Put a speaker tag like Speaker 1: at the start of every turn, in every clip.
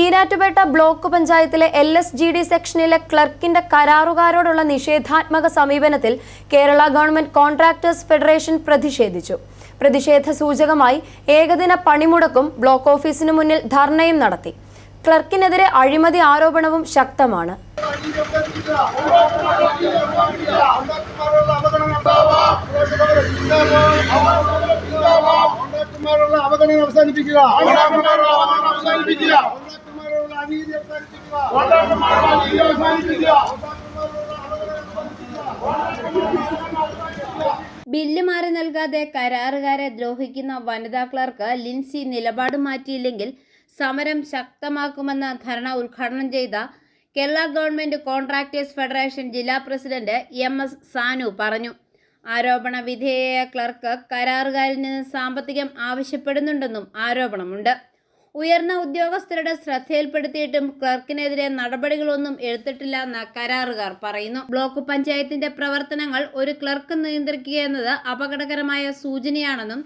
Speaker 1: Erattupetta block പഞ്ചായത്തിലെ L S G D സെക്ഷനിലെ ക്ലർക്കിന്റെ കരാറുകാരോടുള്ള നിഷേധാത്മക സമീപനത്തിൽ കേരള ഗവൺമെന്റ് കോൺട്രാക്ടേഴ്സ് ഫെഡറേഷൻ പ്രതിഷേധിച്ചു. പ്രതിഷേധ സൂചകമായി ഏകദിന പണിമുടക്കും ബ്ലോക്ക് ഓഫീസിന് മുന്നിൽ ധർണയും നടത്തി. ക്ലർക്കിനെതിരെ അഴിമതി ആരോപണവും ശക്തമാണ്.
Speaker 2: അവസാനിപ്പിക്കുക.
Speaker 3: ബില്ല് മാറി നൽകാതെ കരാറുകാരെ ദ്രോഹിക്കുന്ന വനിതാ ക്ലർക്ക് ലിൻസി നിലപാട് മാറ്റിയില്ലെങ്കിൽ സമരം ശക്തമാക്കുമെന്ന ധർണ ഉദ്ഘാടനം ചെയ്ത കേരള ഗവൺമെന്റ് കോൺട്രാക്ടേഴ്സ് ഫെഡറേഷൻ ജില്ലാ പ്രസിഡന്റ് എം എസ് സാനു പറഞ്ഞു. ആരോപണ വിധേയ ക്ലർക്ക് കരാറുകാരിൽ നിന്ന് സാമ്പത്തികം ആവശ്യപ്പെടുന്നുണ്ടെന്നും ആരോപണമുണ്ട്. ഉയർന്ന ഉദ്യോഗസ്ഥരുടെ ശ്രദ്ധയിൽപ്പെടുത്തിയിട്ടും ക്ലർക്കിനെതിരെ നടപടികളൊന്നും എടുത്തിട്ടില്ല എടുത്തിട്ടില്ലെന്ന് കരാറുകാർ പറയുന്നു. ബ്ലോക്ക് പഞ്ചായത്തിന്റെ പ്രവർത്തനങ്ങൾ ഒരു ക്ലർക്ക് നിയന്ത്രിക്കുക എന്നത് അപകടകരമായ സൂചനയാണെന്നും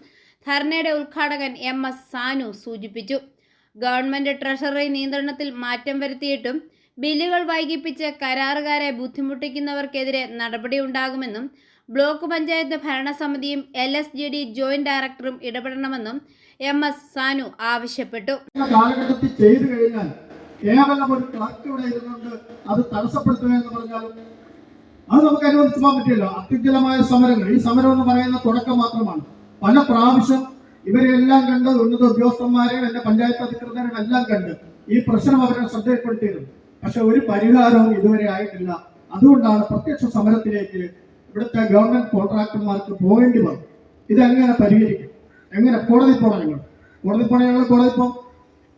Speaker 3: ധർണയുടെ ഉദ്ഘാടകൻ എം എസ് സാനു സൂചിപ്പിച്ചു. ഗവൺമെന്റ് ട്രഷറി നിയന്ത്രണത്തിൽ മാറ്റം വരുത്തിയിട്ടും ബില്ലുകൾ വൈകിപ്പിച്ച് കരാറുകാരെ ബുദ്ധിമുട്ടിക്കുന്നവർക്കെതിരെ നടപടിയുണ്ടാകുമെന്നും block panchayat ഭരണസമിതിയും L S G D joint ഡയറക്ടറും ഇടപെടണമെന്നും എം എസ് സാനു ആവശ്യപ്പെട്ടു.
Speaker 2: കാലഘട്ടത്തിൽ ചെയ്തു കഴിഞ്ഞാൽ കേവലം ഒരു ക്ലർക്ക് ഇവിടെ ഇരുന്നുകൊണ്ട് അത് തടസ്സപ്പെടുത്തുക എന്ന് പറഞ്ഞാൽ അത് നമുക്ക് അനുവദിച്ചു പോകാൻ പറ്റില്ല. അത്യുജ്വലമായ സമരങ്ങൾ. ഈ സമരം എന്ന് പറയുന്ന തുടക്കം മാത്രമാണ്. പല പ്രാവശ്യം ഇവരെല്ലാം കണ്ട് ഉന്നത ഉദ്യോഗസ്ഥന്മാരെയും എന്റെ പഞ്ചായത്ത് അധികൃതരും എല്ലാം കണ്ട് ഈ പ്രശ്നം അവരെ ശ്രദ്ധയിൽപ്പെടുത്തിയിരുന്നു. പക്ഷെ ഒരു പരിഹാരവും ഇതുവരെ ആയിട്ടില്ല. അതുകൊണ്ടാണ് പ്രത്യക്ഷ സമരത്തിലേക്ക് ഇവിടുത്തെ ഗവൺമെന്റ് കോൺട്രാക്ടർമാർക്ക് പോകേണ്ടി വന്നു. ഇതെങ്ങനെ പരിഹരിക്കും? എങ്ങനെ കോടതി പോകണം ഞങ്ങൾ കോടതി പോകണം ഞങ്ങൾ കോടതി പോകും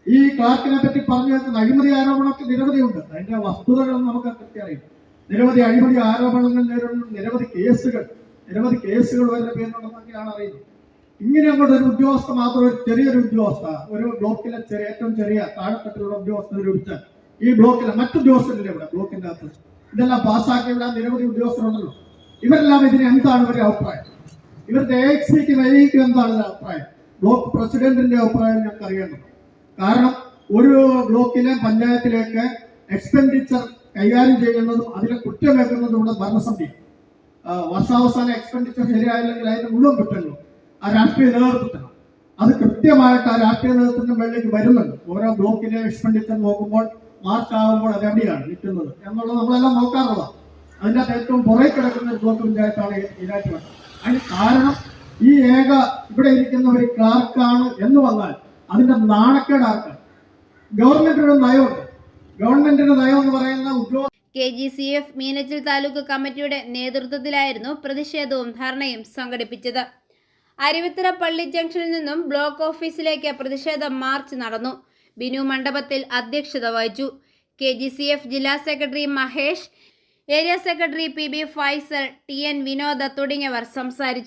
Speaker 2: ഈ ക്ലാർക്കിനെ പറ്റി പറഞ്ഞു കേൾക്കുന്ന അഴിമതി ആരോപണമൊക്കെ നിരവധിയുണ്ട്. അതിന്റെ വസ്തുതകളൊന്നും നമുക്ക് കൃത്യം അറിയില്ല. നിരവധി അഴിമതി ആരോപണങ്ങൾ നേരിടുന്ന. നിരവധി കേസുകൾ. നിരവധി കേസുകൾ വരുന്ന പേരുണ്ടെന്നൊക്കെയാണ് അറിയുന്നത്. ഇങ്ങനെ അങ്ങോട്ട് ഒരു ഉദ്യോഗസ്ഥ മാത്രം ഒരു ചെറിയൊരു ഉദ്യോഗസ്ഥ ഒരു ബ്ലോക്കിലെ ചെറിയ ഏറ്റവും ചെറിയ താഴെത്തട്ടിലുള്ള ഉദ്യോഗസ്ഥ രൂപിച്ചാൽ ഈ ബ്ലോക്കിലെ മറ്റു ഉദ്യോഗസ്ഥരില്ല ഇവിടെ? ബ്ലോക്കിന്റെ അകത്ത്. ഇതെല്ലാം പാസ്സാക്കിയുള്ള നിരവധി ഉദ്യോഗസ്ഥരുണ്ടല്ലോ. ഇവരെല്ലാം ഇതിന് എന്താണ് ഇവരുടെ അഭിപ്രായം? ഇവരുടെ എ എക്സിക്ക് വൈകിക്ക് എന്താണ് അഭിപ്രായം? ബ്ലോക്ക് പ്രസിഡന്റിന്റെ അഭിപ്രായം ഞങ്ങൾക്ക് അറിയേണ്ടത് കാരണം ഒരു ബ്ലോക്കിലെ പഞ്ചായത്തിലേക്ക് എക്സ്പെൻഡിച്ചർ കൈകാര്യം ചെയ്യുന്നതും അതിലെ കുറ്റം വെക്കുന്നതും ഭരണസമിതി. വർഷാവസാന എക്സ്പെൻഡിച്ചർ ശരിയായില്ലെങ്കിൽ അതിന്റെ മുഴുവൻ കുറ്റങ്ങളും ആ രാഷ്ട്രീയ നേതൃത്വത്തിന്. അത് കൃത്യമായിട്ട് ആ രാഷ്ട്രീയ നേതൃത്വത്തിന്റെ മുകളിലേക്ക് വരുന്നുണ്ട്. ഓരോ ബ്ലോക്കിലെ എക്സ്പെൻഡിച്ചർ നോക്കുമ്പോൾ മാർച്ച് ആകുമ്പോൾ അത് എവിടെയാണ് നിൽക്കുന്നത്. എന്നുള്ളത് നമ്മളെല്ലാം നോക്കാറുള്ളതാണ്. അതിന്റെ അകത്ത് ഏറ്റവും പുറകെ കിടക്കുന്ന ഒരു ബ്ലോക്ക് പഞ്ചായത്താണ് ഈരാറ്റുപേട്ട. അതിന് കാരണം ഈ ഏക ഇവിടെ ഇരിക്കുന്ന ഒരു ക്ലാർക്കാണ് എന്ന് വന്നാൽ അതിന്റെ നാണക്കേട് ആർക്കാണ് ഗവൺമെന്റിന്റെ നയമുണ്ട്. ഗവൺമെന്റിന്റെ നയം എന്ന് പറയുന്ന ഉദ്യോഗ
Speaker 3: K G C F Meenachil taluk കമ്മിറ്റിയുടെ നേതൃത്വത്തിലായിരുന്നു പ്രതിഷേധവും ധർണയും സംഘടിപ്പിച്ചത്. അരുവിത്തറ പള്ളി ജംഗ്ഷനിൽ നിന്നും ബ്ലോക്ക് ഓഫീസിലേക്ക് പ്രതിഷേധ മാർച്ച് നടന്നു. ബിനു മണ്ഡപത്തിൽ അധ്യക്ഷത വഹിച്ചു. കെ ജില്ലാ secretary Mahesh area secretary P B Faisal T N Vinod തുടങ്ങിയവർ സംസാരിച്ചു.